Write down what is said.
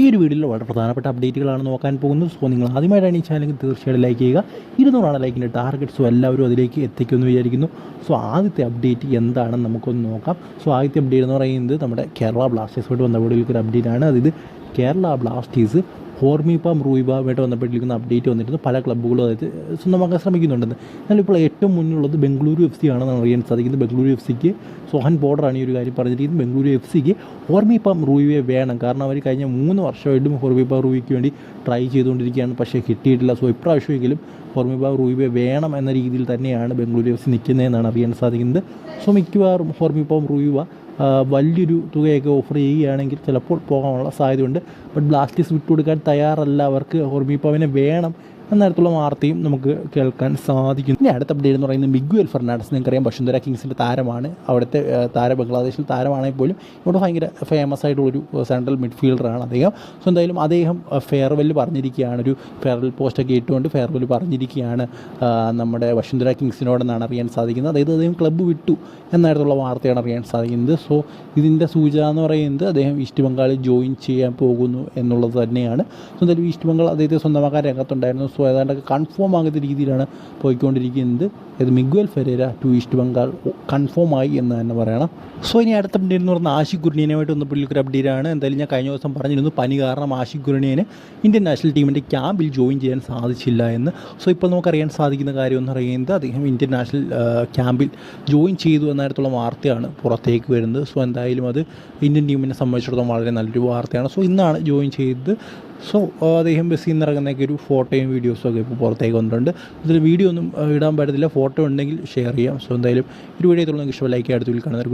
ഈ ഒരു വീഡിയോയിൽ വളരെ പ്രധാനപ്പെട്ട അപ്ഡേറ്റുകളാണ് നോക്കാൻ പോകുന്നത്. സോ നിങ്ങൾ ആദ്യമായിട്ടാണ് ഈ ചാനൽ തീർച്ചയായിട്ടും ലൈക്ക് ചെയ്യുക. ഇരുന്നൂറാണ് ലൈക്കിന്റെ ടാർഗറ്റ് സോ എല്ലാവരും അതിലേക്ക് എത്തിക്കുമെന്ന് വിചാരിക്കുന്നു. സോ ആദ്യത്തെ അപ്ഡേറ്റ് എന്താണെന്ന് നമുക്കൊന്ന് നോക്കാം. സോ ആദ്യത്തെ അപ്ഡേറ്റ് എന്ന് പറയുന്നത് നമ്മുടെ കേരള ബ്ലാസ്റ്റേഴ്സുമായിട്ട് ബന്ധപ്പെട്ടിരിക്കുന്ന ഒരു അപ്ഡേറ്റ് ആണ്. അതായത് കേരള ബ്ലാസ്റ്റേഴ്സ് ഹോർമിപ്പം റൂയിബാവുമായിട്ട് ബന്ധപ്പെട്ടിരിക്കുന്ന അപ്ഡേറ്റ് വന്നിരുന്നു പല ക്ലബ്ബുകളും അതായത് സ്വന്തമാക്കാൻ ശ്രമിക്കുന്നുണ്ടെന്ന് എന്നാൽ ഇപ്പോൾ ഏറ്റവും മുന്നിലുള്ളത് ബംഗളൂരു എഫ് സി ആണെന്നാണ് അറിയാൻ സാധിക്കുന്നത്. ബംഗളൂരു എഫ് സിക്ക് സോഹൻ ബോർഡറാണ് ഈ ഒരു കാര്യം പറഞ്ഞിരിക്കുന്നത്. ബംഗളൂരു എഫ് സിക്ക് ഹോർമിപ്പം റൂയിയെ വേണം. കാരണം അവർ കഴിഞ്ഞ മൂന്ന് വർഷമായിട്ടും ഹോർമിപ്പം റൂയിക്ക് വേണ്ടി ട്രൈ ചെയ്തുകൊണ്ടിരിക്കുകയാണ്. പക്ഷേ കിട്ടിയിട്ടില്ല. സോ ഇപ്രാവശ്യമെങ്കിലും ഹോർമിബ റൂയിബെ വേണം എന്ന രീതിയിൽ തന്നെയാണ് ബംഗളൂരു എഫ് സി നിൽക്കുന്നതെന്നാണ് അറിയാൻ സാധിക്കുന്നത്. സോ മിക്കവാറും റൂയിവ ആ, വലിയൊരു തുകയൊക്കെ ഓഫർ ചെയ്യുകയാണെങ്കിൽ ചിലപ്പോൾ പോകാനുള്ള സാധ്യതയുണ്ട്. ബട്ട് ബ്ലാസ്റ്റേഴ്സ് വിട്ടുകൊടുക്കാൻ തയ്യാറല്ല. അവർക്ക് ഹോർമിപ്പാവിനെ വേണം എന്നതരത്തിലുള്ള വാർത്തയും നമുക്ക് കേൾക്കാൻ സാധിക്കും ഇനി അടുത്ത അപ്ഡേറ്റ് എന്ന് പറയുന്നത് മിഗ്വൽ ഫെർണാണ്ടസ്. നിങ്ങൾക്കറിയാം വസുന്ധര കിങ്സിന്റെ താരമാണ്. അവിടുത്തെ താര ബംഗ്ലാദേശിൽ താരമാണെങ്കിൽ പോലും ഇവിടെ ഭയങ്കര ഫേമസ് ആയിട്ടുള്ളൊരു സെൻട്രൽ മിഡ്ഫീൽഡറാണ് അദ്ദേഹം. സോ എന്തായാലും അദ്ദേഹം ഫെയർവെൽ പറഞ്ഞിരിക്കുകയാണ്. ഒരു ഫെയർവെൽ പോസ്റ്റൊക്കെ ഇട്ടുകൊണ്ട് ഫെയർവെൽ പറഞ്ഞിരിക്കുകയാണ് നമ്മുടെ വസുന്ധര കിങ്സിനോടെന്നാണ് അറിയാൻ സാധിക്കുന്നത്. അതായത് അദ്ദേഹം ക്ലബ്ബ് വിട്ടു എന്നായിട്ടുള്ള വാർത്തയാണ് അറിയാൻ സാധിക്കുന്നത്. സോ ഇതിന്റെ സൂചന എന്ന് പറയുന്നത് അദ്ദേഹം ഈസ്റ്റ് ബംഗാളിൽ ജോയിൻ ചെയ്യാൻ പോകുന്നു എന്നുള്ളത് തന്നെയാണ്. സോ എന്തായാലും ഈസ്റ്റ് ബംഗാൾ അദ്ദേഹത്തെ സ്വന്തമാക്കാൻ രംഗത്തുണ്ടായിരുന്നു. സോ ഏതാണ്ടൊക്കെ കൺഫേം ആകുന്ന രീതിയിലാണ് പോയിക്കൊണ്ടിരിക്കുന്നത്. ഇത് Miguel Ferreira to east Bengal confirm ആയി എന്ന് തന്നെ പറയണം. സോ ഇനി അടുത്ത അപ്ഡേറ്റ് എന്ന് പറഞ്ഞാൽ ആഷിഖ് ഗുർണിയനുമായിട്ട് ഒന്ന് ഒരു അപ്ഡേറ്റ് ആണ്. എന്തായാലും ഞാൻ കഴിഞ്ഞ ദിവസം പറഞ്ഞിരുന്നു പനി കാരണം ആഷിഖ് ഗുർണിയന് ഇന്ത്യൻ നാഷണൽ ടീമിന്റെ ക്യാമ്പിൽ ജോയിൻ ചെയ്യാൻ സാധിച്ചില്ല എന്ന്. സോ ഇപ്പോൾ നമുക്കറിയാൻ സാധിക്കുന്ന കാര്യം എന്ന് പറയുന്നത് അദ്ദേഹം ഇന്ത്യൻ നാഷണൽ ക്യാമ്പിൽ ജോയിൻ ചെയ്തു എന്നായിട്ടുള്ള വാർത്തയാണ് പുറത്തേക്ക് വരുന്നത്. സോ എന്തായാലും അത് ഇന്ത്യൻ ടീമിനെ സംബന്ധിച്ചിടത്തോളം വളരെ നല്ലൊരു വാർത്തയാണ്. സോ ഇന്നാണ് ജോയിൻ ചെയ്തത്. സോ അദ്ദേഹം ബസ്സിൽ നിന്ന് ഇറങ്ങുന്നൊക്കെ ഒരു ഫോട്ടോയും വീഡിയോസും ഒക്കെ ഇപ്പോൾ പുറത്തേക്ക് വന്നിട്ടുണ്ട്. ഇതിൽ വീഡിയോ ഒന്നും ഇടാൻ പറ്റത്തില്ല. ഫോട്ടോ ഉണ്ടെങ്കിൽ ഷെയർ ചെയ്യാം. സോ എന്തായാലും ഒരു വീഡിയോ തുടങ്ങി ഇഷ്ടം ലൈക്ക് അടുത്ത് കാണുന്നവർക്ക്